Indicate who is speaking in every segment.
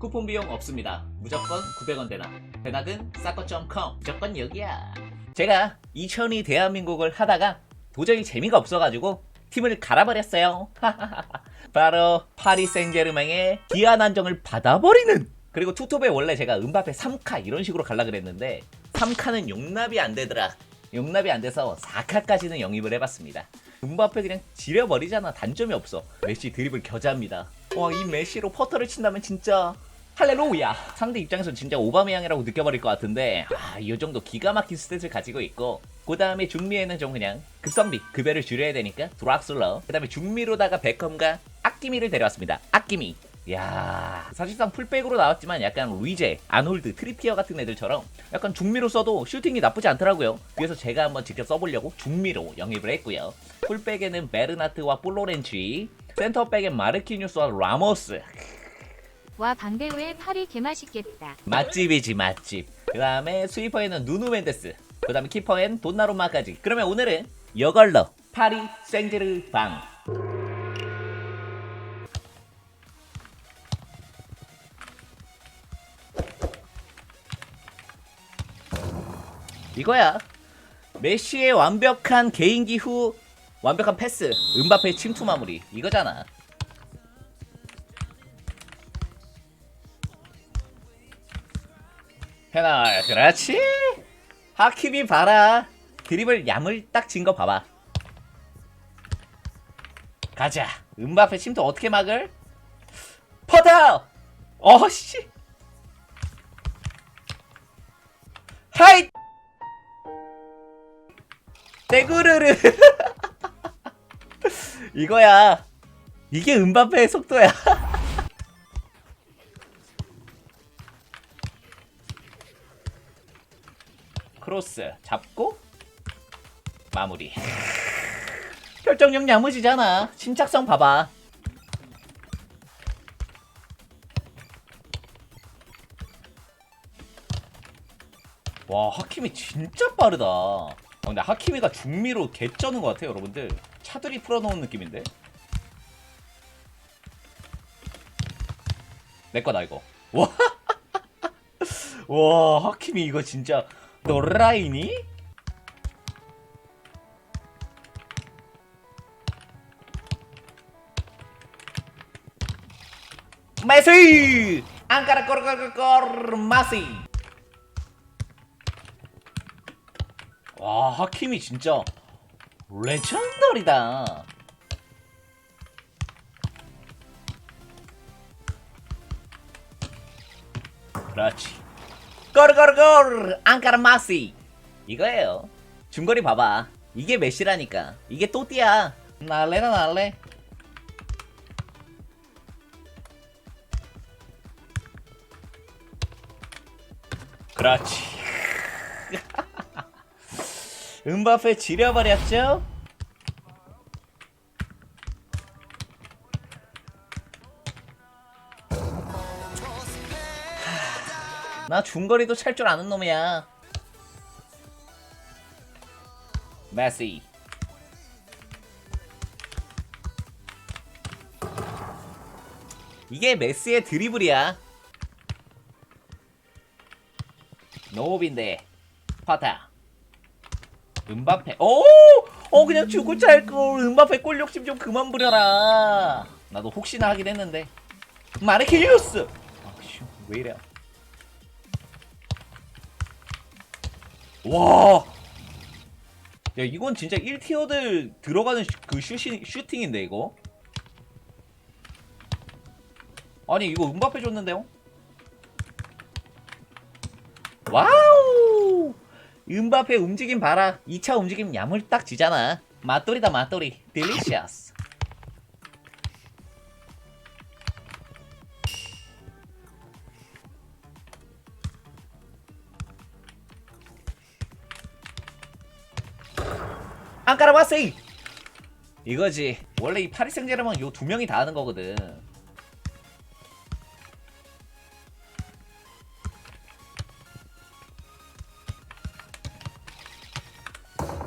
Speaker 1: 쿠폰 비용 없습니다. 무조건 900원 대납. 대낙은 싸꺼.com. 무조건 여기야. 제가 2002 대한민국을 하다가 도저히 재미가 없어가지고 팀을 갈아버렸어요. 바로 파리 생제르맹의 기한 안정을 받아버리는 그리고 투톱에 원래 제가 음바페 3카 이런 식으로 갈라 그랬는데 3카는 용납이 안 되더라. 용납이 안 돼서 4카까지는 영입을 해봤습니다. 음바페 그냥 지려버리잖아. 단점이 없어. 메시 드립을 겨자합니다. 와, 이 메시로 퍼터를 친다면 진짜 할렐루야. 상대 입장에선 진짜 오바메양이라고 느껴버릴 것 같은데 아, 이 정도 기가 막힌 스탯을 가지고 있고 그 다음에 중미에는 좀 그냥 급성비 급여를 줄여야 되니까 드락슬러 그 다음에 중미로다가 베컴과 아끼미를 데려왔습니다. 아끼미. 야 사실상 풀백으로 나왔지만 약간 루이제, 아놀드, 트리피어 같은 애들처럼 약간 중미로 써도 슈팅이 나쁘지 않더라고요. 그래서 제가 한번 직접 써보려고 중미로 영입을 했고요. 풀백에는 베르나트와 플로렌치, 센터백엔 마르키뉴스와 라모스.
Speaker 2: 와 방배 후에 파리 개맛있겠다.
Speaker 1: 맛집이지 맛집. 그 다음에 스위퍼에는 누누 멘데스. 그 다음에 키퍼엔 돈나루마까지. 그러면 오늘은 이걸로 파리 생제르 방. 이거야. 메시의 완벽한 개인기 후 완벽한 패스, 은바페의 침투 마무리 이거잖아. 페널 그렇지. 하킴이 봐라. 드립을 야물딱 진 거 봐봐. 가자. 은바페 침투 어떻게 막을? 퍼터 어씨! 하이! 떼구르르. 이거야. 이게 은바페의 속도야 크로스 잡고 마무리. 결정력 야무지잖아. 침착성 봐봐. 와 하키미 진짜 빠르다. 아, 근데 하키미가 중미로 개쩌는 것 같아요 여러분들. 차들이 풀어놓은 느낌인데. 내 거다 이거. 와 와 하키미 이거 진짜 노라이니? 메시! 앙카라 꼬르꼬르꼬르 마시! 와 하킴이 진짜 레전더리다 그렇지 꼬르꼬르꼬르 앙카라 마시. 이거예요. 중거리 봐봐. 이게 메시라니까. 이게 또띠야. 날래 나 날래. 그렇지. 음바페 지려버렸죠? 나 중거리도 찰 줄 아는 놈이야. 메시. 이게 메시의 드리블이야. 노빈데 파타. 은바페. 오! 어 그냥 주고 찰걸. 은바페 골 욕심 좀 그만 부려라. 나도 혹시나 하긴 했는데. 마르키리우스. 아씨 왜 이래? 와. 야, 이건 진짜 1티어들 들어가는 슈, 그 슈시, 슈팅인데, 이거? 아니, 이거 음바페 줬는데요? 와우! 음바페 움직임 봐라. 2차 움직임 야물딱 지잖아. 맛돌이다, 맛돌이. 딜리시어스. 안까라 왔어이 이거지. 원래 이 파리 생제르맹 요두 명이 다 하는 거거든.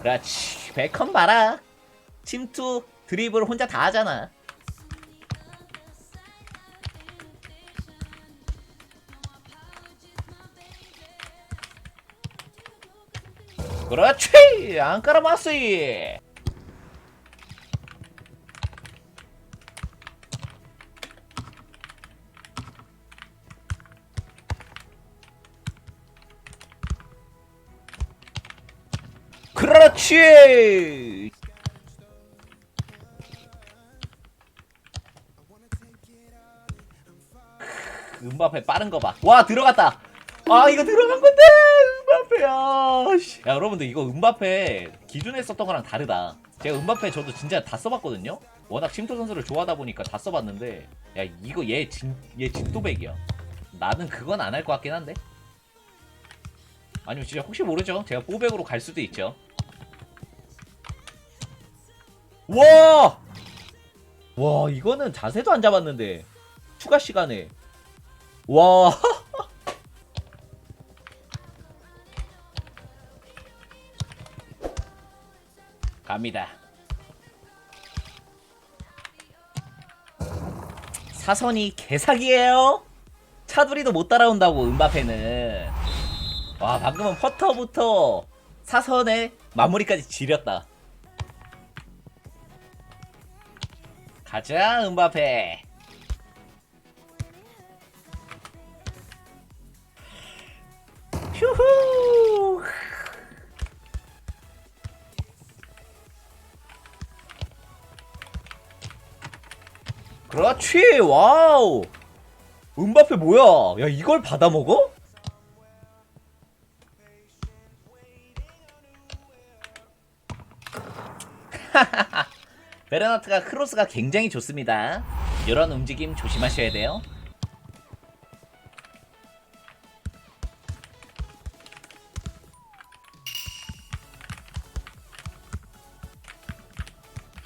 Speaker 1: 그렇지. 베컴 봐라. 침투 드리블 혼자 다 하잖아 그렇지 안카라 마스이 그렇지 음바페 빠른 거 봐. 와 들어갔다. 아 이거 들어간 건데 야. 여러분들 이거 음바페 기존에 썼던 거랑 다르다. 제가 음바페 저도 진짜 다 써봤거든요. 워낙 침투 선수를 좋아하다 보니까 다 써봤는데 야 이거 얘 진 얘 진또백이야. 나는 그건 안 할 것 같긴 한데. 아니면 진짜 혹시 모르죠. 제가 뽀백으로 갈 수도 있죠. 와! 와 이거는 자세도 안 잡았는데 추가 시간에 와 갑니다. 사선이 개사기예요. 차두리도 못 따라온다고 음바페는. 와 방금은 퍼터부터 사선에 마무리까지 지렸다. 가자 음바페. 휴후 그렇지 와우 음바페 뭐야 야 이걸 받아 먹어? 베르나트가 크로스가 굉장히 좋습니다 이런 움직임 조심하셔야 돼요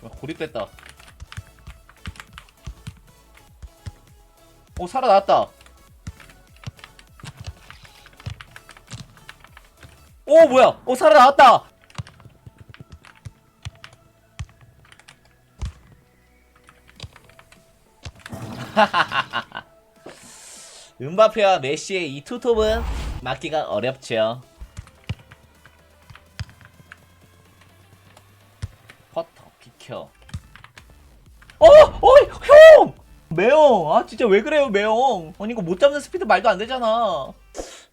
Speaker 1: 어, 고립됐다. 오 살아났다. 오 뭐야? 오 살아났다. 음바페와 메시의 이 투톱은 막기가 어렵죠. 퍼터 비켜. 어, 어이 형! 매형, 아 진짜 왜 그래요 매형? 아니 이거 못 잡는 스피드 말도 안 되잖아.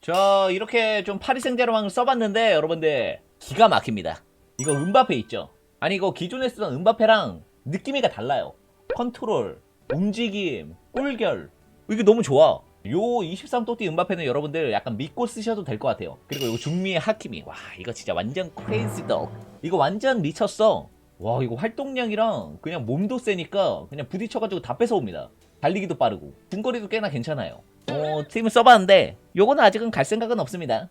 Speaker 1: 자 이렇게 좀 파리 생제르맹을 써봤는데 여러분들 기가 막힙니다. 이거 음바페 있죠? 아니 이거 기존에 쓰던 음바페랑 느낌이가 달라요. 컨트롤, 움직임, 골결 이게 너무 좋아. 요 23또띠 음바페는 여러분들 약간 믿고 쓰셔도 될 것 같아요. 그리고 요 중미의 하키미 와 이거 진짜 완전 크레이지 덕. 이거 완전 미쳤어. 와 이거 활동량이랑 그냥 몸도 세니까 그냥 부딪혀가지고 다 뺏어옵니다. 달리기도 빠르고 중거리도 꽤나 괜찮아요. 어 팀을 써봤는데 요거는 아직은 갈 생각은 없습니다.